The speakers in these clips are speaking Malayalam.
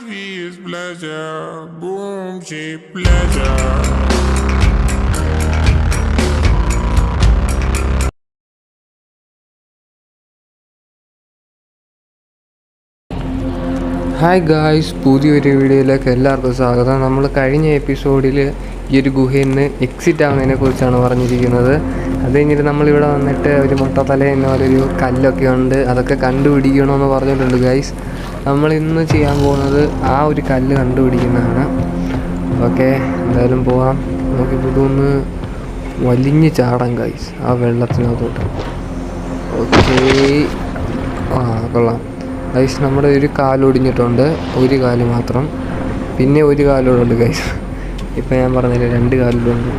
V is pleasure. Boom, she pleasure. Hi guys പുതിയൊരു വീഡിയോയിലേക്ക് എല്ലാവർക്കും സ്വാഗതം നമ്മൾ കഴിഞ്ഞ എപ്പിസോഡിൽ ഈ ഒരു ഗുഹയിൽ നിന്ന് എക്സിറ്റ് ആവുന്നതിനെ കുറിച്ചാണ് പറഞ്ഞിരിക്കുന്നത് അത് കഴിഞ്ഞിട്ട് നമ്മളിവിടെ വന്നിട്ട് ഒരു മുട്ടത്തല എന്ന ഒരു കല്ലൊക്കെ ഉണ്ട് അതൊക്കെ കണ്ടുപിടിക്കണമെന്ന് പറഞ്ഞിട്ടുണ്ട് ഗായ്സ് നമ്മൾ ഇന്ന് ചെയ്യാൻ പോകുന്നത് ആ ഒരു കല്ല് കണ്ടുപിടിക്കുന്നതാണ്. ഓക്കെ എന്തായാലും പോവാം. നമുക്കിപ്പോൾ ഇതൊന്ന് വലിഞ്ഞ് ചാടാം കൈസ് ആ വെള്ളത്തിനകത്തോട്ട്. ഓക്കെ. ആ കൊള്ളാം. ഗൈസ് നമ്മുടെ ഒരു കാലൊടിഞ്ഞിട്ടുണ്ട് ഒരു കാൽ മാത്രം. പിന്നെ ഒരു കാലോടുണ്ട് ഗൈസ് ഇപ്പം ഞാൻ പറഞ്ഞില്ല രണ്ട് കാലിലുണ്ട്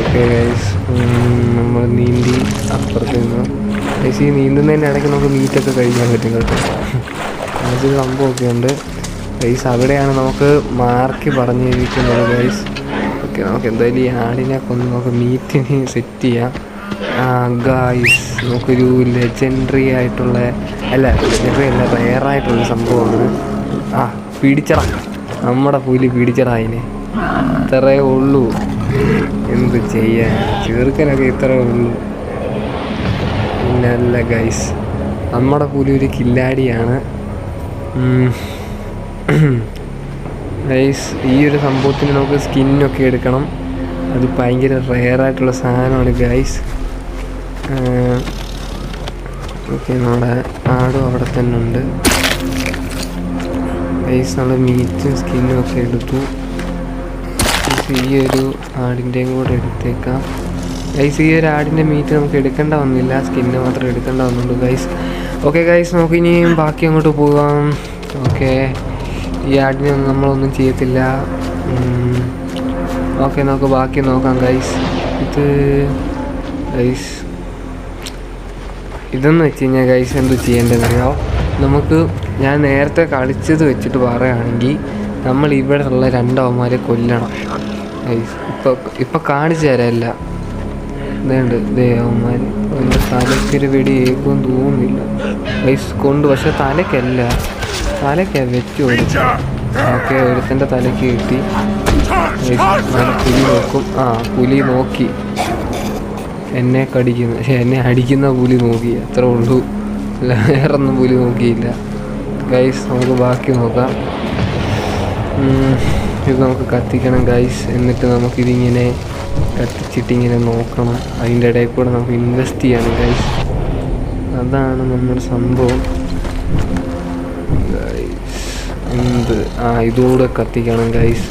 ഓക്കെ ഗൈസ് നമ്മൾ നീന്തി അപ്പുറത്ത് നിന്ന്. ഗൈസ് ഈ നീന്തുന്നതിന്റെ ഇടയ്ക്ക് നമുക്ക് മീറ്റൊക്കെ കഴിക്കാൻ പറ്റും കേട്ടോ. അതൊരു സംഭവമൊക്കെ ഉണ്ട് ഗൈസ് അവിടെയാണ് നമുക്ക് മാർക്ക് പറഞ്ഞിരിക്കുന്നത് ഗൈസ് ഓക്കെ നമുക്ക് എന്തായാലും ഈ ആടിനെ കൊന്ന് നമുക്ക് മീറ്റിന് സെറ്റ് ചെയ്യാം. ആ ഗായ്സ് നമുക്കൊരു ലെജൻഡറി ആയിട്ടുള്ള അല്ല ലെജൻഡറി അല്ല റയറായിട്ടുള്ള സംഭവമാണ്. ആ പിടിച്ചടാ നമ്മുടെ പുലി പിടിച്ചടാ അതിനെ. ഇത്രേ ഉള്ളൂ. എന്ത് ചെയ്യാൻ? ചെറുക്കനൊക്കെ ഇത്രേ ഉള്ളൂ. പിന്നല്ല ഗൈസ് നമ്മുടെ പുലി ഒരു കില്ലാടിയാണ്. ഗൈസ് ഈ ഒരു സംഭവത്തിന് നമുക്ക് സ്കിന്നൊക്കെ എടുക്കണം. അത് ഭയങ്കര റെയറായിട്ടുള്ള സാധനമാണ് ഗൈസ് ഓക്കെ നമ്മുടെ ആടും അവിടെ തന്നെ ഉണ്ട്. ഗൈസ് നമ്മൾ മീറ്റും സ്കിന്നും ഒക്കെ എടുത്തു. ഈ ഒരു ആടിന്റെയും കൂടെ എടുത്തേക്കാം. ഗൈസ് ഈ ഒരു ആടിന്റെ മീറ്റ് നമുക്ക് എടുക്കേണ്ട വന്നില്ല. സ്കിന്ന് മാത്രം എടുക്കേണ്ട വന്നുള്ളൂ ഗൈസ് ഓക്കെ ഗൈസ് നമുക്ക് ഇനിയും ബാക്കി അങ്ങോട്ട് പോകാം ഓക്കെ ഈ ആടിനെ നമ്മളൊന്നും ചെയ്യത്തില്ല. ഓക്കെ നമുക്ക് ബാക്കി നോക്കാം ഗൈസ് ഇത് ഗൈസ് ഇതെന്ന് വെച്ച് കഴിഞ്ഞാൽ ഗൈസ് എന്ത് ചെയ്യേണ്ടതെന്നോ നമുക്ക് ഞാൻ നേരത്തെ കളിച്ചത് വെച്ചിട്ട് പറയുകയാണെങ്കിൽ നമ്മൾ ഇവിടെ ഉള്ള രണ്ടവന്മാരെ കൊല്ലണം. ഗൈസ് ഇപ്പോൾ ഇപ്പോൾ കാണിച്ചു തരാമല്ല ഇതേണ്ട് ദേവന്മാർ തലക്കൊരു വെടി ഏക്കും തോന്നുന്നില്ല. വൈസ് കൊണ്ട് പക്ഷെ തലക്കല്ല തലക്ക വെച്ച് ഓക്കെ ഒരുത്തന്റെ തലക്ക് കിട്ടി. പുലി നോക്കും. ആ പുലി നോക്കി. എന്നെ കടിക്കുന്ന എന്നെ അടിക്കുന്ന പുലി നോക്കി. അത്രേ ഉള്ളൂ. അല്ല വേറൊന്നും പുലി നോക്കിയില്ല. ഗൈസ് നമുക്ക് ബാക്കി നോക്കാം. ഇത് നമുക്ക് കത്തിക്കണം ഗൈസ് എന്നിട്ട് നമുക്കിതിങ്ങനെ കത്തിച്ചിട്ടിങ്ങനെ നോക്കണം. അതിന്റെ ഇടയിൽ കൂടെ നമുക്ക് ഇൻവെസ്റ്റ് ചെയ്യണം ഗൈസ് അതാണ് നമ്മുടെ സംഭവം. എന്ത്? ആ ഇതുകൂടെ കത്തിക്കണം ഗൈസ്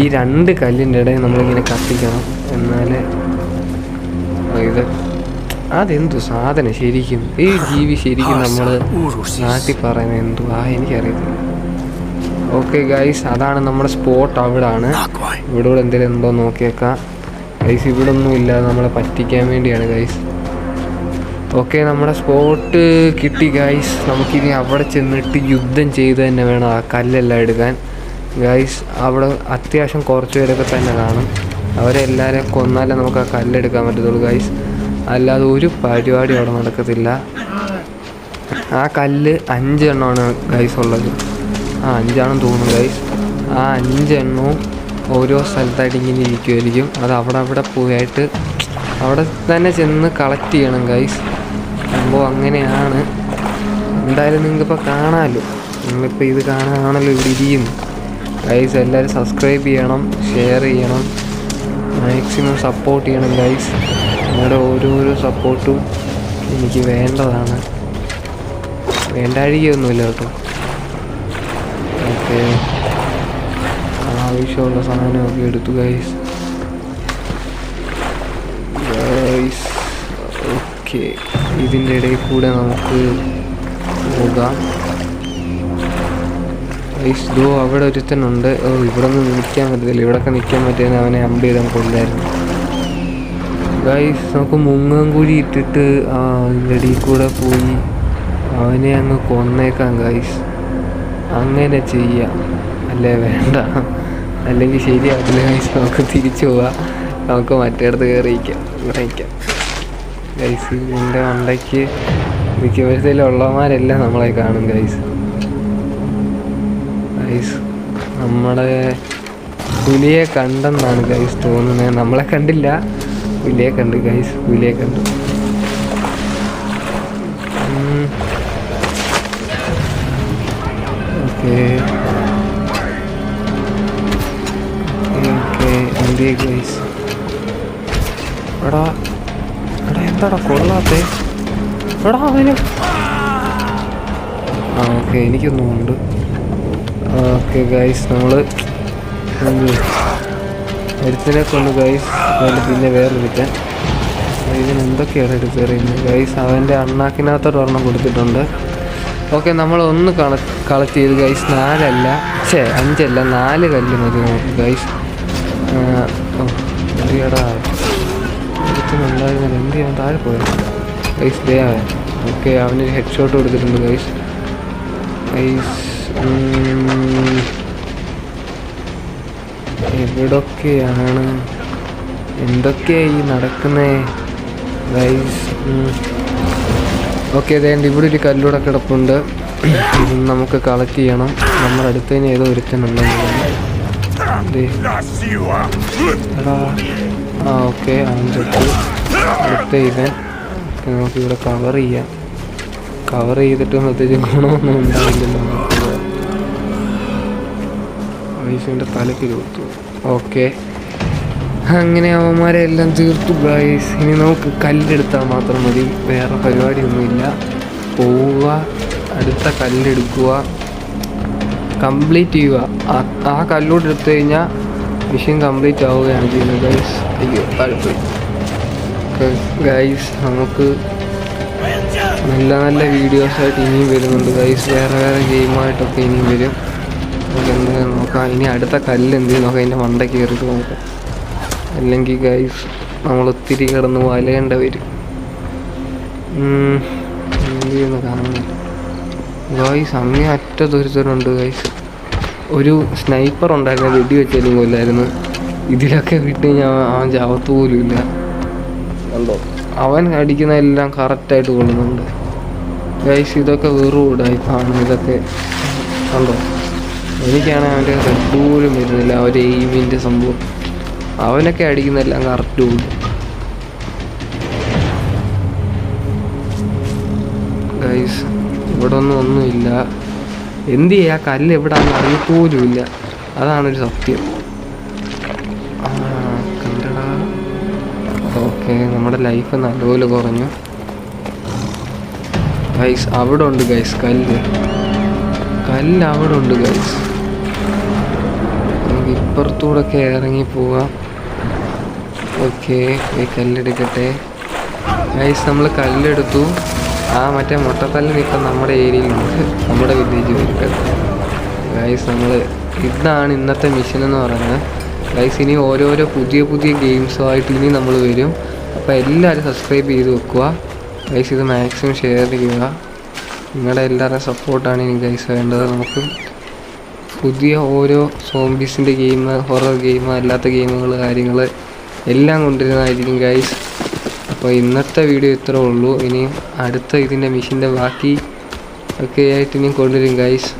ഈ രണ്ട് കല്ലിന്റെ ഇടയിൽ നമ്മളിങ്ങനെ കത്തിക്കണം. എന്നാലേ ഇത് അതെന്തു സാധനം ശരിക്കും? ഈ ജീവി ശരിക്കും നമ്മൾ നാട്ടിൽ പറയുന്നത് എന്തു? ആ എനിക്കറിയത്തില്ല. ഓക്കെ ഗൈസ് അതാണ് നമ്മുടെ സ്പോട്ട് അവിടാണ്. ഇവിടെ എന്തെങ്കിലും ഉണ്ടോ നോക്കിയേക്കാം. ഗൈസ് ഇവിടെ ഒന്നും ഇല്ല നമ്മളെ പറ്റിക്കാൻ വേണ്ടിയാണ് ഗൈസ് ഓക്കെ നമ്മുടെ സ്പോട്ട് കിട്ടി ഗൈസ് നമുക്കിനി അവിടെ ചെന്നിട്ട് യുദ്ധം ചെയ്ത് തന്നെ വേണം ആ കല്ലെല്ലാം എടുക്കാൻ. ഗൈസ് അവിടെ അത്യാവശ്യം കുറച്ച് പേരൊക്കെ തന്നെ കാണും. അവരെല്ലാവരെയും കൊന്നാലേ നമുക്ക് ആ കല്ലെടുക്കാൻ പറ്റത്തുള്ളൂ ഗൈസ് അല്ലാതെ ഒരു പരിപാടി അവിടെ നടക്കത്തില്ല. ആ കല്ല് അഞ്ചെണ്ണമാണ് ഗൈസ് ഉള്ളത്. ആ അഞ്ചാണെന്ന് തോന്നുന്നു ഗൈസ് ആ അഞ്ചെണ്ണവും ഓരോ സ്ഥലത്തായിട്ട് ഇങ്ങനെ ഇരിക്കുമായിരിക്കും അത് അവിടെ അവിടെ പോയിട്ട് അവിടെ തന്നെ ചെന്ന് കളക്ട് ചെയ്യണം ഗൈസ് സംഭവം അങ്ങനെയാണ്. എന്തായാലും നിങ്ങൾക്കിപ്പോൾ കാണാമല്ലോ നിങ്ങളിപ്പോൾ ഇത് കാണാനാണല്ലോ ഇവിടെ ഇരിക്കുന്നു. ഗൈസ് എല്ലാവരും സബ്സ്ക്രൈബ് ചെയ്യണം ഷെയർ ചെയ്യണം. മാക്സിമം സപ്പോർട്ട് ചെയ്യണം ഗൈസ് നിങ്ങളുടെ ഓരോരോ സപ്പോർട്ടും എനിക്ക് വേണ്ടതാണ്. വേണ്ടാഴികയൊന്നുമില്ല കേട്ടോ. ഓക്കെ ആവശ്യമുള്ള സാധനമൊക്കെ എടുത്തു ഗൈസ് ഗൈസ് ഓക്കെ ഇതിന്റെ ഇടയിൽ കൂടെ നമുക്ക് പോകാം. ഗൈസ് ദോ അവിടെ ഒരുത്തനുണ്ട്. ഓ ഇവിടെ ഒന്നും നിൽക്കാൻ പറ്റത്തില്ല. ഇവിടെയൊക്കെ നിൽക്കാൻ പറ്റിയെന്ന് അവനെ അമ്പ് ചെയ്താൽ കൊണ്ടായിരുന്നു ഗൈസ് നമുക്ക് മുങ്ങാൻ കൂടി ഇട്ടിട്ട് ആ ഇതിന്റെ ഇടയിൽ കൂടെ പോയി അവനെ അങ്ങ് കൊന്നേക്കാം ഗൈസ് അങ്ങനെ ചെയ്യാം. അല്ലേ? വേണ്ട. അല്ലെങ്കിൽ ശരിയാവില്ല ഗൈസ് നമുക്ക് തിരിച്ചു പോവാം. നമുക്ക് മറ്റേടത്ത് കയറിയിരിക്കാം ഇറങ്ങിക്കാം ഗൈസ് എന്റെ മണ്ടയ്ക്ക് മിക്കവരത്തിലുള്ളവന്മാരെല്ലാം നമ്മളെ കാണും ഗൈസ് നമ്മുടെ പുലിയെ കണ്ടെന്നാണ് ഗൈസ് തോന്നുന്നത് നമ്മളെ കണ്ടില്ല. പുലിയെ കണ്ട് ഗൈസ് പുലിയെ കണ്ടു. എന്താടാ കൊള്ളാത്തേ? എടാ അവന്. ആ ഓക്കെ എനിക്കൊന്നും ഉണ്ട്. ഓക്കെ ഗൈസ് നമ്മൾ എടുത്തിനെ കൊണ്ട് ഗൈസ് പിന്നെ വേറെ വിളിക്കാൻ ഇതിന് എന്തൊക്കെയാണ് എടുത്ത് പറയുന്നത് ഗൈസ് അവന്റെ അണ്ണാക്കിനകത്തോട് ഒരെണ്ണം കൊടുത്തിട്ടുണ്ട്. ഓക്കെ നമ്മൾ ഒന്ന് കള കളക്ട് ചെയ്ത് ഗൈസ് നാലല്ല. ഛേ അഞ്ചല്ല നാല് കല്ല് മതി നമുക്ക് ഗൈസ് എടാ ഒരുത്തനുണ്ടായിരുന്നില്ല എന്ത് ചെയ്യാൻ താഴെ പോയത് ഗൈസ് ദേ അവൻ. ഓക്കെ അവന് ഹെഡ് ഷോട്ട് കൊടുത്തിട്ടുണ്ട് ഗൈസ് ഗൈസ് എവിടൊക്കെയാണ്? എന്തൊക്കെയാ ഈ നടക്കുന്നേ? ഗൈസ് ഓക്കെ അതേണ്ട ഇവിടെ ഒരു കല്ലൂടെ കിടപ്പുണ്ട്. ഇത് നമുക്ക് കളക്ട് ചെയ്യണം. നമ്മുടെ അടുത്തതിന് തന്നെ ഏതോ ഒരുത്തനുണ്ടെന്ന് എടാ. ആ ഓക്കെ അതിന്റെ അടുത്ത നമുക്ക് ഇവിടെ കവർ ചെയ്യാം. കവർ ചെയ്തിട്ട് പ്രത്യേകിച്ച് ഗുണമൊന്നും ഉണ്ടാവില്ലല്ലോ. ഐസിന്റെ തലയ്ക്ക് കൊടുത്തു ഓക്കെ. അങ്ങനെ അവന്മാരെ എല്ലാം തീർത്തു ഗൈസ് ഇനി നമുക്ക് കല്ലെടുത്താൽ മാത്രം മതി. വേറെ പരിപാടിയൊന്നുമില്ല. പോവുക അടുത്ത കല്ലെടുക്കുക. കംപ്ലീറ്റ് ചെയ്യുക. ആ- കല്ലൂടെ എടുത്തു കഴിഞ്ഞാൽ മിഷൻ കംപ്ലീറ്റ് ആവുകയാണ് ചെയ്യുന്നത് ഗൈസ് അയ്യോ താഴ്പോയി ഗൈസ് നമുക്ക് നല്ല നല്ല വീഡിയോസായിട്ട് ഇനിയും വരുന്നുണ്ട് ഗൈസ് വേറെ വേറെ ഗെയിമായിട്ടൊക്കെ ഇനിയും വരും. നമുക്ക് നോക്കാം ഇനി അടുത്ത കല്ല് എന്ത് നോക്കാം അതിന്റെ മണ്ട കയറിയിട്ട് നോക്കാം. അല്ലെങ്കിൽ ഗൈസ് നമ്മൾ ഒത്തിരി കിടന്ന് വലയേണ്ട വരും. എന്ത് ചെയ്യുന്നു? കാണുന്നില്ല ഗൈസ് അങ്ങേ അറ്റത്തൊരുത്തരുണ്ട് ഗൈസ് ഒരു സ്നൈപ്പർ ഉണ്ടായിരുന്ന വെടി വെച്ചാലും കൊല്ലായിരുന്നു. ഇതിലൊക്കെ വിട്ട് ഞാൻ അവൻ ചാവത്ത് പോലും ഇല്ല. കണ്ടോ? അവൻ അടിക്കുന്നതെല്ലാം കറക്റ്റായിട്ട് കൊള്ളുന്നുണ്ട്. ഗൈസ് ഇതൊക്കെ വെറും ഉടായ്പാണ് ഇതൊക്കെ. കണ്ടോ? എനിക്കാണെങ്കിൽ അവന്റെ റെഡ് പോലും വരുന്നില്ല അവന്റെ എയിമിന്റെ സംഭവം. അവനൊക്കെ അടിക്കുന്നതെല്ലാം കറക്റ്റ് പോലും ഗൈസ് ഇവിടെ ഒന്നും ഒന്നുമില്ല. എന്ത് ചെയ്യാ? കല്ല് എവിടാന്ന് അറിയപ്പോലുമില്ല. അതാണൊരു സത്യം. ഓക്കെ നമ്മുടെ ലൈഫ് നല്ലപോലെ കുറഞ്ഞു. ഗൈസ് അവിടെ ഉണ്ട് ഗൈസ് കല്ല്. കല്ല് അവിടെ ഉണ്ട് ഗൈസ്. നമുക്ക് ഇപ്പുറത്തൂടൊക്കെ ഇറങ്ങി പോവാം. ഓക്കെ ഈ കല്ലെടുക്കട്ടെ. ഗൈസ് നമ്മൾ കല്ലെടുത്തു. ആ മറ്റേ മുട്ടത്തല്ലിന് ഇപ്പം നമ്മുടെ ഏരിയയിലുണ്ട് നമ്മുടെ വില്ലേജ് വരും ഗൈസ് നമ്മൾ ഇതാണ് ഇന്നത്തെ മിഷൻ എന്ന് പറയുന്നത്. ഗൈസ് ഇനി ഓരോരോ പുതിയ പുതിയ ഗെയിംസുമായിട്ട് ഇനി നമ്മൾ വരും. അപ്പോൾ എല്ലാവരും സബ്സ്ക്രൈബ് ചെയ്ത് വെക്കുക. ഗൈസ് ഇത് മാക്സിമം ഷെയർ ചെയ്യുക. നിങ്ങളുടെ എല്ലാവരുടെയും സപ്പോർട്ടാണ് ഇനി ഗൈസ് വേണ്ടത്. നമുക്ക് പുതിയ ഓരോ സോംബീസിന്റെ ഗെയിം ഹൊറർ ഗെയിം അല്ലാത്ത ഗെയിമുകൾ കാര്യങ്ങൾ എല്ലാം കൊണ്ടുവരുന്നതായിരിക്കും ഗൈസ് അപ്പോൾ ഇന്നത്തെ വീഡിയോ ഇത്രേ ഉള്ളൂ. ഇനിയും അടുത്ത ഇതിന്റെ മിഷീന്റെ ബാക്കി ഒക്കെ ആയിട്ട് ഇനിയും കൊണ്ടുവരും ഗൈസ്